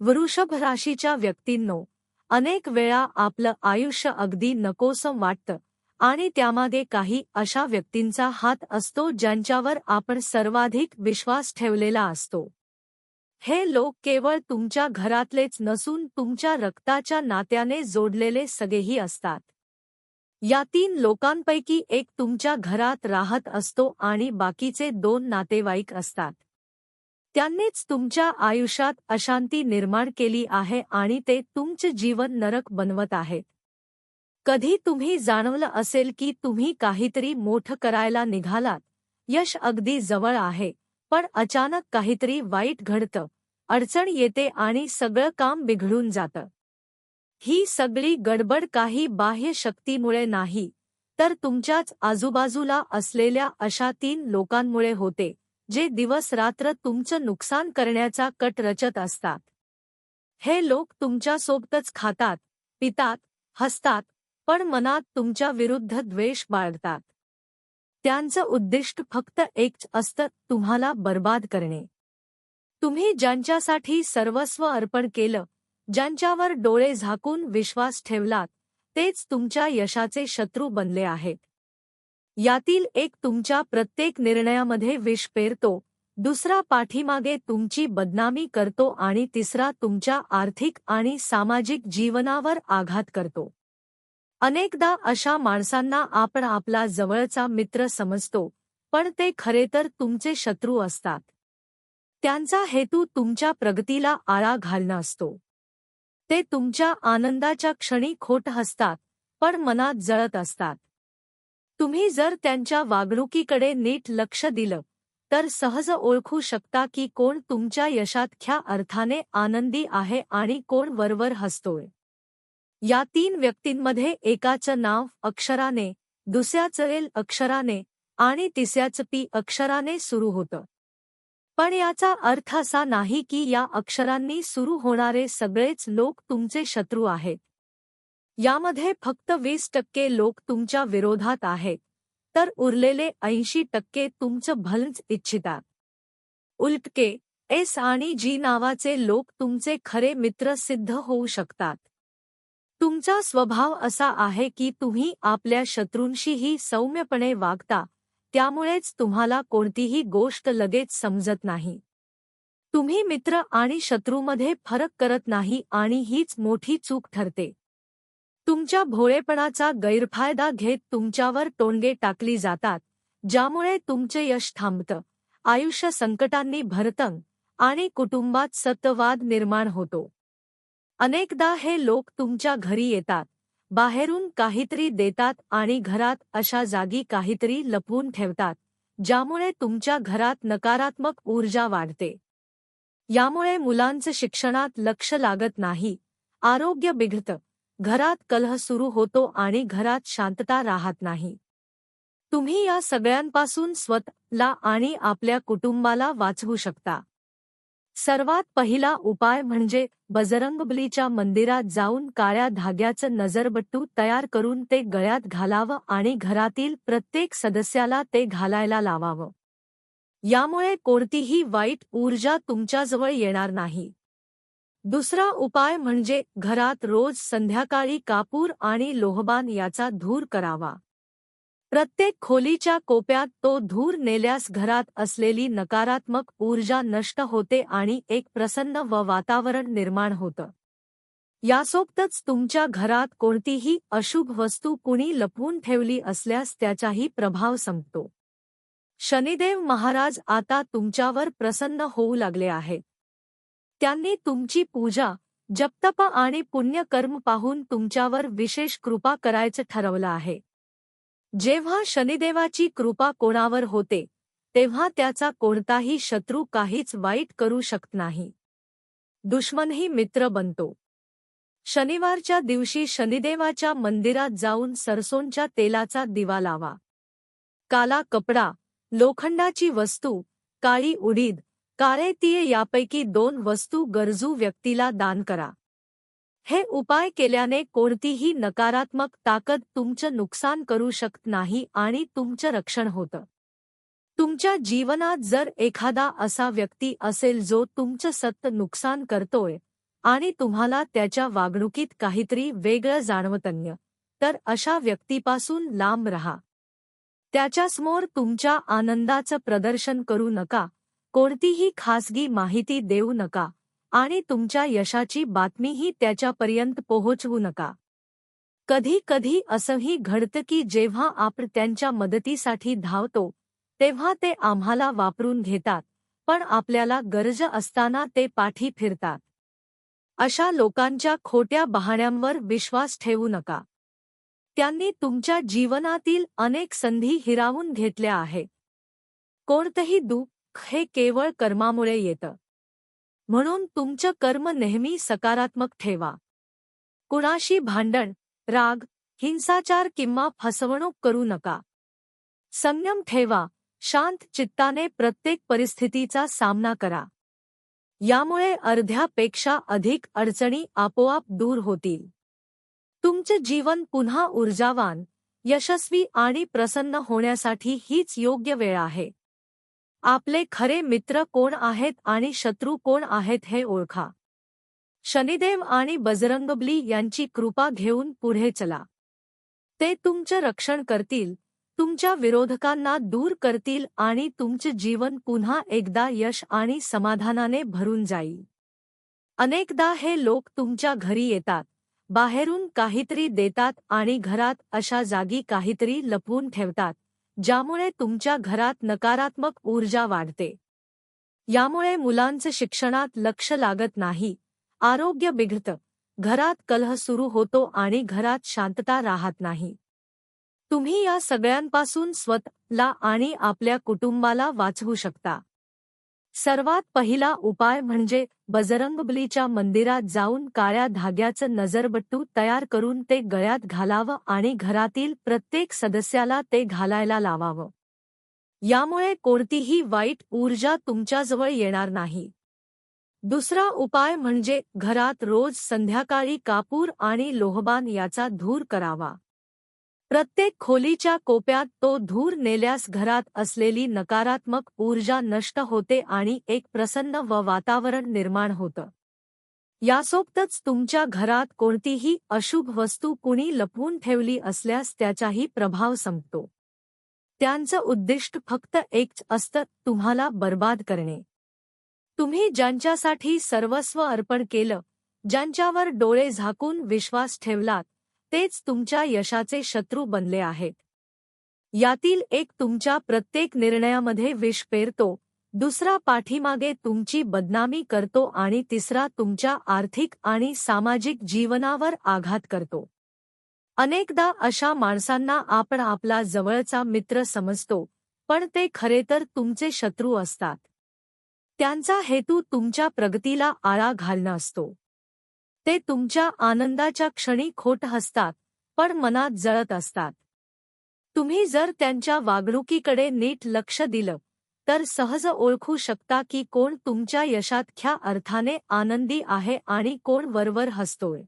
वृषभ राशीच्या व्यक्तींनो अनेक वेळा आपलं आयुष्य अगदी नकोसं वाटतं आणि त्यामागे काही अशा व्यक्तींचा हात असतो ज्यांच्यावर आपण सर्वाधिक विश्वास ठेवलेला असतो. हे लोक केवळ तुमच्या घरातलेच नसून तुमच्या रक्ताच्या नात्याने जोडलेले सगळेही असतात. या तीन लोकांपैकी एक तुमच्या घरात राहत असतो आणि बाकीचे दोन नातेवाईक असतात. त्यांनीच तुमच्या आयुष्यात अशांती निर्माण केली आहे आणि ते तुमचे जीवन नरक बनवत आहेत. कधी तुम्ही जाणवलं असेल की तुम्ही काहीतरी मोठं करायला निघालात. यश अगदी जवळ आहे पण अचानक काहीतरी वाईट घडतं. अडचण येते आणि सगळं काम बिघडून जातं. ही सगळी गडबड काही बाह्य शक्तीमुळे नाही तर तुमच्याच आजूबाजूला असलेल्या अशा तीन लोकांमुळे होते. जे दिवस रात्र तुमचं नुकसान करण्याचा कट रचत असतात. हे लोक तुमच्यासोबतच खातात पितात हसतात पण मनात तुमच्या विरुद्ध द्वेष बाळगतात. त्यांचं उद्दिष्ट फक्त एकच असतं तुम्हाला बर्बाद करणे. तुम्ही ज्यांच्यासाठी सर्वस्व अर्पण केलं ज्यांच्यावर डोळे झाकून विश्वास ठेवलात तेच तुमच्या यशाचे शत्रू बनले आहेत. यातील एक तुमच्या प्रत्येक निर्णयामध्ये विष पेरतो दुसरा पाठीमागे तुमची बदनामी करतो आणि तिसरा तुमच्या आर्थिक आणि सामाजिक जीवनावर आघात करतो. अनेकदा अशा माणसांना आपण आपला जवळचा मित्र समजतो पण ते खरे तर तुमचे शत्रू असतात. त्यांचा हेतू तुमच्या प्रगतीला आळा घालणं असतो. ते तुमच्या आनंदाच्या क्षणी खोट हसतात पण मनात जळत असतात. तुम्ही जर त्यांच्या वागणुकीकडे नीट लक्ष दिलं तर सहज ओळखू शकता की कोण तुमच्या यशात ख्या अर्थाने आनंदी आहे आणि कोण वरवर हसतोय. या तीन व्यक्तींमध्ये एकाचं नाव अक्षराने दुसऱ्याचं एल अक्षराने आणि तिसऱ्याचं पी अक्षराने सुरू होतं. पण याचा अर्थ असा नाही की या अक्षरांनी सुरू होणारे सगळेच लोक तुमचे शत्रू आहेत. यामध्ये फक्त वीस टक्के लोक तुमच्या विरोधात आहेत. तर उरलेले ऐंशी टक्के तुमचं भलंच इच्छितात. उलटके एस आणि जी नावाचे लोक तुमचे खरे मित्र सिद्ध होऊ शकतात. तुमचा स्वभाव असा आहे की तुम्ही आपल्या शत्रूंशीही सौम्यपणे वागता त्यामुळेच तुम्हाला कोणतीही गोष्ट लगेच समजत नाही. तुम्ही मित्र आणि शत्रूमध्ये फरक करत नाही आणि हीच मोठी चूक ठरते. तुमच्या भोळेपणाचा गैरफायदा घेत तुमच्यावर टोणगे टाकली जातात ज्यामुळे तुमचे यश थांबतं. आयुष्य संकटांनी भरतं आणि कुटुंबात सत्यवाद निर्माण होतो. अनेकदा हे लोक तुमच्या घरी येतात बाहेरून काहीतरी देतात आणि घरात अशा जागी काहीतरी लपवून ठेवतात ज्यामुळे तुमच्या घरात नकारात्मक ऊर्जा वाढते. यामुळे मुलांचं शिक्षणात लक्ष लागत नाही आरोग्य बिघडतं. घरात कलह सुरू होतो आणि घरात शांतता राहत नाही. तुम्ही या सगळ्यांपासून स्वतःला आणि आपल्या कुटुंबाला वाचवू शकता. सर्वात पहिला उपाय म्हणजे बजरंगबलीच्या मंदिरात जाऊन काळ्या धाग्याचं नजरबट्टू तयार करून ते गळ्यात घालावं आणि घरातील प्रत्येक सदस्याला ते घालायला लावावं. यामुळे कोणतीही वाईट ऊर्जा तुमच्याजवळ येणार नाही. दुसरा उपाय म्हणजे घरात रोज संध्याकाळी कापूर आणि लोहबान याचा धूर करावा. प्रत्येक खोलीच्या कोप्यात तो धूर नेल्यास घरात असलेली नकारात्मक ऊर्जा नष्ट होते आणि एक प्रसन्न व वातावरण निर्माण होतं. यासोबतच तुमच्या घरात कोणतीही अशुभ वस्तू कुणी लपवून ठेवली असल्यास त्याचाही प्रभाव संपतो. शनिदेव महाराज आता तुमच्यावर प्रसन्न होऊ लागले आहेत. त्यांनी तुमची पूजा जपतप आणि पुण्यकर्म पाहून तुमच्यावर विशेष कृपा करायचं ठरवलं आहे. जेव्हा शनिदेवाची कृपा कोणावर होते तेव्हा त्याचा कोणताही शत्रू काहीच वाईट करू शकत नाही. दुश्मनही मित्र बनतो. शनिवारच्या दिवशी शनिदेवाच्या मंदिरात जाऊन सरसोंच्या तेलाचा दिवा लावा. काला कपडा लोखंडाची वस्तू काळी उडीद कारेतीय यापैकी दोन वस्तू गरजू व्यक्तीला दान करा. हे उपाय केल्याने कोणतीही नकारात्मक ताकद तुमचं नुकसान करू शकत नाही आणि तुमचं रक्षण होतं. तुमच्या जीवनात जर एखादा असा व्यक्ती असेल जो तुमचं सत्त नुकसान करतोय आणि तुम्हाला त्याच्या वागणुकीत काहीतरी वेगळं जाणवतन्य तर अशा व्यक्तीपासून लांब रहा. त्याच्यासमोर तुमच्या आनंदाचं प्रदर्शन करू नका कोणतीही खासगी माहिती देऊ नका आणि तुमच्या यशाची बातमीही त्याच्यापर्यंत पोहोचवू नका. कधी कधी असंही घडतं की जेव्हा आपण त्यांच्या मदतीसाठी धावतो तेव्हा ते आम्हाला वापरून घेतात पण आपल्याला गरज असताना ते पाठी फिरतात. अशा लोकांच्या खोट्या बहाण्यांवर विश्वास ठेवू नका. त्यांनी तुमच्या जीवनातील अनेक संधी हिरावून घेतल्या आहेत. कोणतंही दुःख हे केवळ कर्मामुळे येतं. म्हणून तुमचं कर्म नेहमी सकारात्मक ठेवा. कुणाशी भांडण राग हिंसाचार किंवा फसवणूक करू नका. संयम ठेवा शांत चित्ताने प्रत्येक परिस्थितीचा सामना करा. यामुळे अर्ध्यापेक्षा अधिक अडचणी आपोआप दूर होतील. तुमचे जीवन पुन्हा ऊर्जावान यशस्वी आणि प्रसन्न होण्यासाठी हीच योग्य वेळ आहे. आपले खरे मित्र कोण आहेत आणि शत्रू कोण आहेत हे ओळखा. शनिदेव आणि बजरंगबली यांची कृपा घेऊन पुढे चला. ते तुमचं रक्षण करतील तुमच्या विरोधकांना दूर करतील आणि तुमचे जीवन पुन्हा एकदा यश आणि समाधानाने भरून जाईल. अनेकदा हे लोक तुमच्या घरी येतात बाहेरून काहीतरी देतात आणि घरात अशा जागी काहीतरी लपवून ठेवतात. ज्यामुळे तुमच्या घरात नकारात्मक ऊर्जा वाढते. यामुळे मुलांचं शिक्षणात लक्ष लागत नाही. आरोग्य बिघडतं. घरात कलह सुरू होतो आणि घरात शांतता राहत नाही. तुम्ही या सगळ्यांपासून स्वतःला आणि आपल्या कुटुंबाला वाचवू शकता. सर्वात पहिला उपाय म्हणजे बजरंगबलीच्या मंदिरात जाऊन काळ्या धाग्याचं नजरबट्टू तयार करून ते गळ्यात घालावं आणि घरातील प्रत्येक सदस्याला ते घालायला लावावं. यामुळे कोणतीही वाईट ऊर्जा तुमच्याजवळ येणार नाही. दुसरा उपाय म्हणजे घरात रोज संध्याकाळी कापूर आणि लोहबान याचा धूर करावा. प्रत्येक खोलीच्या कोप्यात तो धूर नेल्यास घरात असलेली नकारात्मक ऊर्जा नष्ट होते आणि एक प्रसन्न व वातावरण निर्माण होतं. यासोबतच तुमच्या घरात कोणतीही अशुभ वस्तू कुणी लपवून ठेवली असल्यास त्याचाही प्रभाव संपतो. त्यांचं उद्दिष्ट फक्त एकच असतं तुम्हाला बर्बाद करणे. तुम्ही ज्यांच्यासाठी सर्वस्व अर्पण केलं ज्यांच्यावर डोळे झाकून विश्वास ठेवलात तेच तुमच्या यशाचे शत्रू बनले आहेत. यातील एक तुमच्या प्रत्येक निर्णयामध्ये विष पेरतो दुसरा पाठीमागे तुमची बदनामी करतो आणि तिसरा तुमच्या आर्थिक आणि सामाजिक जीवनावर आघात करतो. अनेकदा अशा माणसांना आपण आपला जवळचा मित्र समजतो पण ते खरे तर तुमचे शत्रू असतात. त्यांचा हेतू तुमच्या प्रगतीला आळा घालणं असतो. ते तुमच्या आनंदाच्या क्षणी खोट हसतात पण मनात जळत असतात. तुम्ही जर त्यांच्या वागणुकीकडे नीट लक्ष दिलं तर सहज ओळखू शकता की कोण तुमच्या यशात ख्या अर्थाने आनंदी आहे आणि कोण वरवर हसतोय.